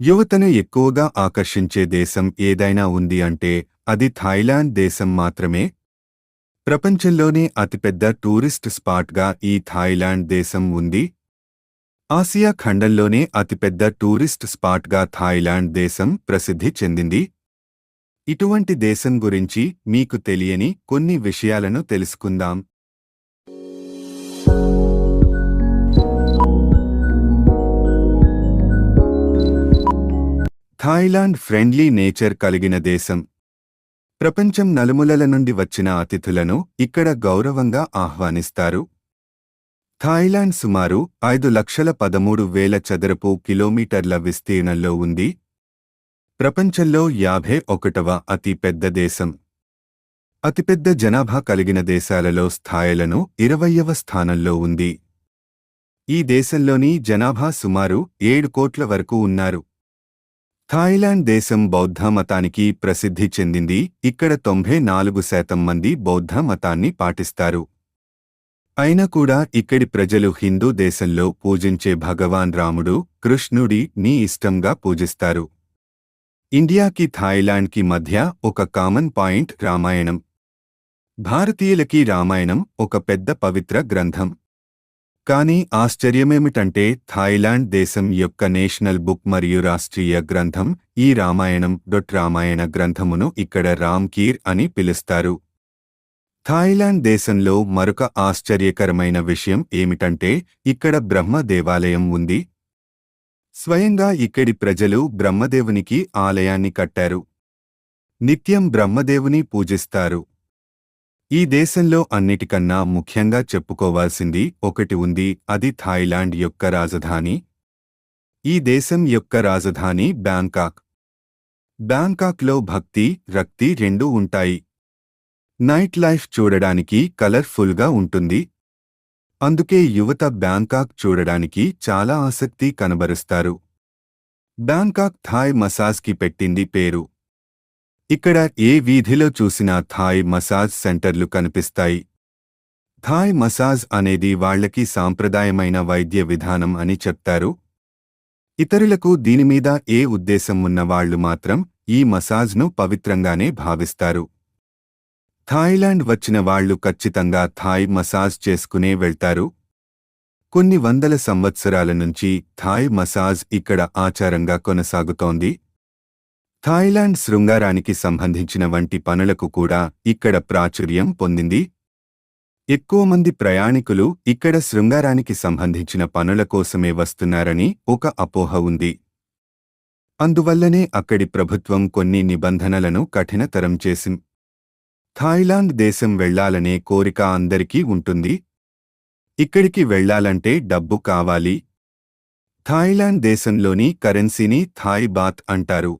యువతను ఎక్కువగా ఆకర్షించే దేశం ఏదైనా ఉంది అంటే అది థాయిలాండ్ దేశం మాత్రమే. ప్రపంచంలోనే అతిపెద్ద టూరిస్ట్ స్పాట్గా ఈ థాయిలాండ్ దేశం ఉంది. ఆసియా ఖండంలోనే అతిపెద్ద టూరిస్ట్ స్పాట్గా థాయిలాండ్ దేశం ప్రసిద్ధి చెందింది. ఇటువంటి దేశం గురించి మీకు తెలియని కొన్ని విషయాలను తెలుసుకుందాం. థాయిలాండ్ ఫ్రెండ్లీ నేచర్ కలిగిన దేశం. ప్రపంచం నలుమూలల నుండి వచ్చిన అతిథులను ఇక్కడ గౌరవంగా ఆహ్వానిస్తారు. థాయిలాండ్ సుమారు ఐదు లక్షల పదమూడు వేల చదరపు కిలోమీటర్ల విస్తీర్ణంలో ఉంది. ప్రపంచంలో యాభై ఒకటవ అతి పెద్ద దేశం. అతిపెద్ద జనాభా కలిగిన దేశాలలో స్థాయిలను ఇరవయ్యవ స్థానంలో ఉంది. ఈ దేశంలోని జనాభా సుమారు ఏడు కోట్ల వరకు ఉన్నారు. థాయిలాండ్ దేశం బౌద్ధ మతానికి ప్రసిద్ధి చెందింది. ఇక్కడ తొంభై నాలుగు శాతం మంది బౌద్ధ మతాన్ని పాటిస్తారు. అయినా కూడా ఇక్కడి ప్రజలు హిందూ దేశంలో పూజించే భగవాన్ రాముడు కృష్ణుడి ని ఇష్టంగా పూజిస్తారు. ఇండియాకి థాయిలాండ్కి మధ్య ఒక కామన్ పాయింట్ రామాయణం. భారతీయులకి రామాయణం ఒక పెద్ద పవిత్ర గ్రంథం. కానీ ఆశ్చర్యమేమిటంటే థాయిలాండ్ దేశం యొక్క నేషనల్ బుక్ మరియు రాష్ట్రీయ గ్రంథం ఈ రామాయణం డొట్ రామాయణ గ్రంథమును ఇక్కడ రామ్ కీర్ అని పిలుస్తారు. థాయిలాండ్ దేశంలో మరొక ఆశ్చర్యకరమైన విషయం ఏమిటంటే ఇక్కడ బ్రహ్మ దేవాలయం ఉంది. స్వయంగా ఇక్కడి ప్రజలు బ్రహ్మదేవునికి ఆలయాన్ని కట్టారు. నిత్యం బ్రహ్మదేవుని పూజిస్తారు. ఈ దేశంలో అన్నిటికన్నా ముఖ్యంగా చెప్పుకోవాల్సింది ఒకటి ఉంది అది థాయిలాండ్ యొక్క రాజధాని. ఈ దేశం యొక్క రాజధాని బ్యాంకాక్. బ్యాంకాక్లో భక్తి రక్తి రెండూ ఉంటాయి. నైట్ లైఫ్ చూడడానికి కలర్ఫుల్గా ఉంటుంది. అందుకే యువత బ్యాంకాక్ చూడడానికి చాలా ఆసక్తి కనబరుస్తారు. బ్యాంకాక్ థాయ్ మసాజ్కి పెట్టింది పేరు. ఇక్కడ ఏ వీధిలో చూసినా థాయ్ మసాజ్ సెంటర్లు కనిపిస్తాయి. థాయ్ మసాజ్ అనేది వాళ్ళకి సాంప్రదాయమైన వైద్య విధానం అని చెప్తారు. ఇతరులకు దీనిమీద ఏ ఉద్దేశం ఉన్న వాళ్ళు మాత్రం ఈ మసాజ్ను పవిత్రంగానే భావిస్తారు. థాయిలాండ్ వచ్చిన వాళ్ళు ఖచ్చితంగా థాయ్ మసాజ్ చేసుకునే వెళ్తారు. కొన్ని వందల సంవత్సరాల నుంచి థాయ్ మసాజ్ ఇక్కడ ఆచారంగా కొనసాగుతోంది. థాయిలాండ్ శృంగారానికి సంబంధించిన వంటి పనులకు కూడా ఇక్కడ ప్రాచుర్యం పొందింది. ఎక్కువ మంది ప్రయాణికులు ఇక్కడ శృంగారానికి సంబంధించిన పనుల కోసమే వస్తున్నారని ఒక అపోహ ఉంది. అందువల్లనే అక్కడి ప్రభుత్వం కొన్ని నిబంధనలను కఠినతరం చేసిం థాయిలాండ్ దేశం వెళ్ళాలనే కోరిక అందరికీ ఉంటుంది. ఇక్కడికి వెళ్ళాలంటే డబ్బు కావాలి. థాయిలాండ్ దేశంలోని కరెన్సీని థాయ్ బాత్ అంటారు.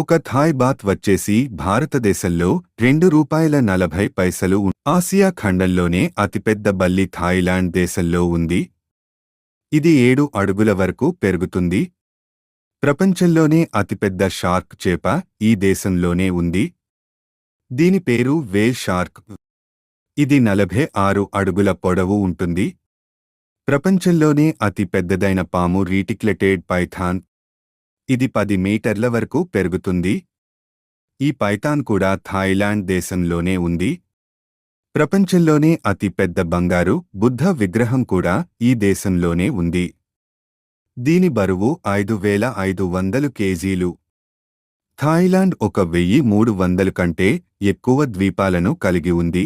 ఒక థాయ్ బాత్ వచ్చేసి భారతదేశంలో రెండు రూపాయల నలభై పైసలు ఆసియా ఖండంలోనే అతిపెద్ద బల్లి థాయిలాండ్ దేశంలో ఉంది. ఇది ఏడు అడుగుల వరకు పెరుగుతుంది. ప్రపంచంలోనే అతిపెద్ద షార్క్ చేప ఈ దేశంలోనే ఉంది. దీని పేరు వేల్ షార్క్. ఇది నలభై ఆరు అడుగుల పొడవు ఉంటుంది. ప్రపంచంలోనే అతి పెద్దదైన పాము రీటిక్లెటెడ్ పైథాన్ ఇది పది మీటర్ల వరకు పెరుగుతుంది. ఈ పైథాన్ కూడా థాయిలాండ్ దేశంలోనే ఉంది. ప్రపంచంలోనే అతి పెద్ద బంగారు బుద్ధ విగ్రహం కూడా ఈ దేశంలోనే ఉంది. దీని బరువు ఐదు వేల ఐదు వందలు కేజీలు. థాయిలాండ్ ఒక వెయ్యి మూడు వందలు కంటే ఎక్కువ ద్వీపాలను కలిగి ఉంది.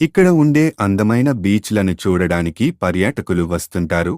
ఇక్కడ ఉండే అందమైన బీచ్లను చూడడానికి పర్యాటకులు వస్తుంటారు.